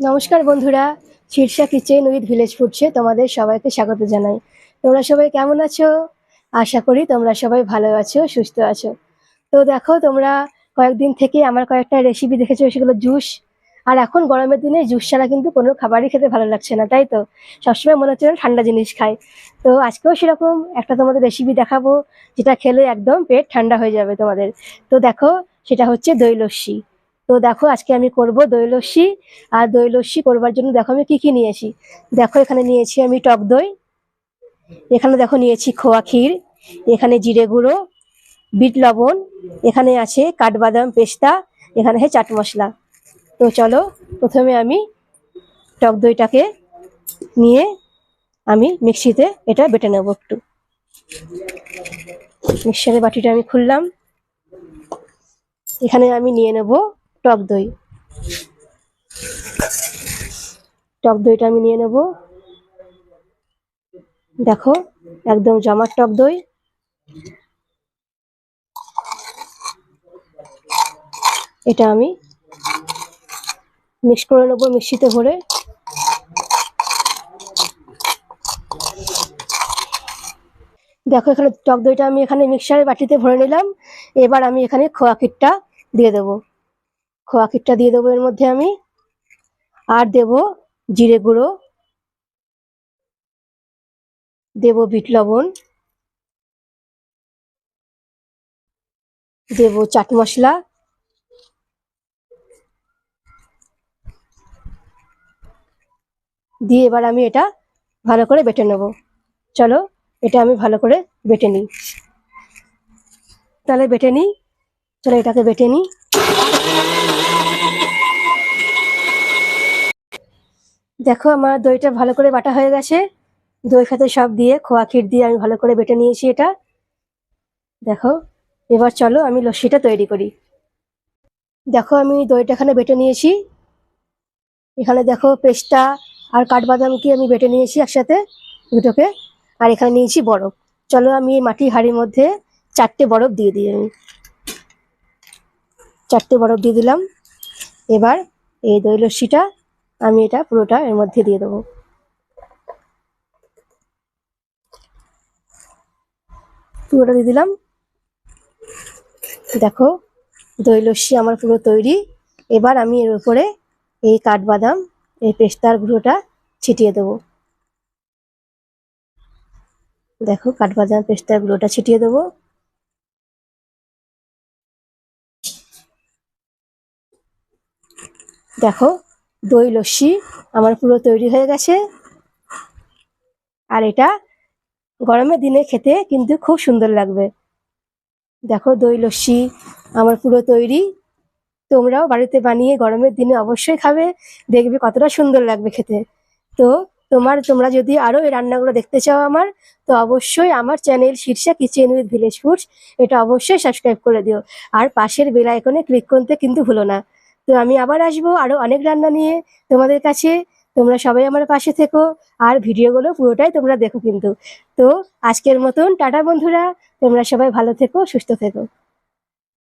নমস্কার বন্ধুরা, Shirsha kitchen with village ফুডসে তোমাদের সবাইকে স্বাগত জানাই। তোমরা সবাই কেমন আছো? আশা করি তোমরা সবাই ভালো আছো, সুস্থ আছো। তো দেখো, তোমরা কয়েকদিন থেকে আমার কয়েকটা রেসিপি দেখেছ, সেগুলো জুস আর এখন গরমের দিনে জুস ছাড়া কিন্তু কোনো খাবারই খেতে ভালো লাগছে না, তাই তো? সবসময় মনে হচ্ছে ঠান্ডা জিনিস খাই। তো আজকেও সেরকম একটা তোমাদের রেসিপি দেখাবো, যেটা খেলে একদম পেট ঠান্ডা হয়ে যাবে তোমাদের। তো দেখো, সেটা হচ্ছে দই লস্যি। তো দেখো, আজকে আমি করব দই লস্যি আর দই লস্যি করবার জন্য দেখো আমি কি কি নিয়েছি। দেখো, এখানে নিয়েছি আমি টক দই। এখানে দেখো নিয়েছি খোয়া ক্ষীর, এখানে জিরে গুঁড়ো, বিট লবণ, এখানে আছে কাঠবাদাম পেস্তা, এখানে আছে চাট মশলা। তো চলো, প্রথমে আমি টক দইটাকে নিয়ে আমি মিক্সিতে এটা বেটে নেব একটু। মিক্সারের বাটিটা আমি খুললাম। এখানে আমি নিয়ে নেব টক দই। টক দইটা আমি নিয়ে নেব। দেখো, একদম জমাট টক দই। এটা আমি মিক্স করে নেব মিক্সিতে ভরে। দেখো, এখানে টক দইটা আমি এখানে মিক্সারের বাটিতে ভরে নিলাম। এবার আমি এখানে খোয়া ক্ষীরটা দিয়ে দেবো। খোয়া দিয়ে দেবো এর মধ্যে আমি। আর দেব জিরে গুঁড়ো। দেব বিট লবণ। দেব চাট মশলা। দিয়ে এবার আমি এটা ভালো করে বেটে নেব। চলো, এটা আমি ভালো করে বেটে নিই। তাহলে বেটে নিই। চলো এটাকে বেটে নিই। দেখো আমার দইটা ভালো করে বাটা হয়ে গেছে। দই সাথে সব দিয়ে খোয়া ক্ষীর দিয়ে আমি ভালো করে বেটে নিয়েছি এটা। দেখো, এবার চলো আমি লস্যিটা তৈরি করি। দেখো আমি দইটা এখানে বেটে নিয়েছি। এখানে দেখো পেস্তা আর কাঠবাদামকে আমি বেটে নিয়েছি একসাথে দুটোকে। আর এখানে নিয়েছি বরফ। চলো আমি এই মাটির হাঁড়ির মধ্যে চারটে বরফ দিয়ে দিই আমি। চারটে বরফ দিয়ে দিলাম। এবার এই দই লস্যিটা আমি এটা পুরোটা এর মধ্যে দিয়ে দেবো। পুরোটা দিয়ে দিলাম। দেখো দই লস্যি আমার পুরো তৈরি। এবার আমি এর উপরে এই কাঠবাদাম, এই পেস্তার গুঁড়োটা ছিটিয়ে দেবো। দেখো, কাঠবাদাম, পেস্তার গুঁড়োটা ছিটিয়ে দেবো। দেখো দই লস্যি আমার পুরো তৈরি হয়ে গেছে। আর এটা গরমের দিনে খেতে কিন্তু খুব সুন্দর লাগবে। দেখো দই লস্যি আমার পুরো তৈরি। তোমরাও বাড়িতে বানিয়ে গরমের দিনে অবশ্যই খাবে, দেখবে কতটা সুন্দর লাগবে খেতে। তো তোমার, তোমরা যদি আরও এই রান্নাগুলো দেখতে চাও আমার, তো অবশ্যই আমার channel Shirsha kitchen with village foods এটা অবশ্যই সাবস্ক্রাইব করে দিও। আর পাশের বেল আইকনে ক্লিক করতে কিন্তু ভুলো না। তো আমি আবার আসব আরও অনেক রান্না নিয়ে তোমাদের কাছে। তোমরা সবাই আমার পাশে থেকো আর ভিডিওগুলো পুরোটাই তোমরা দেখো কিন্তু। তো আজকের মতন টাটা বন্ধুরা, তোমরা সবাই ভালো থেকো, সুস্থ থেকো।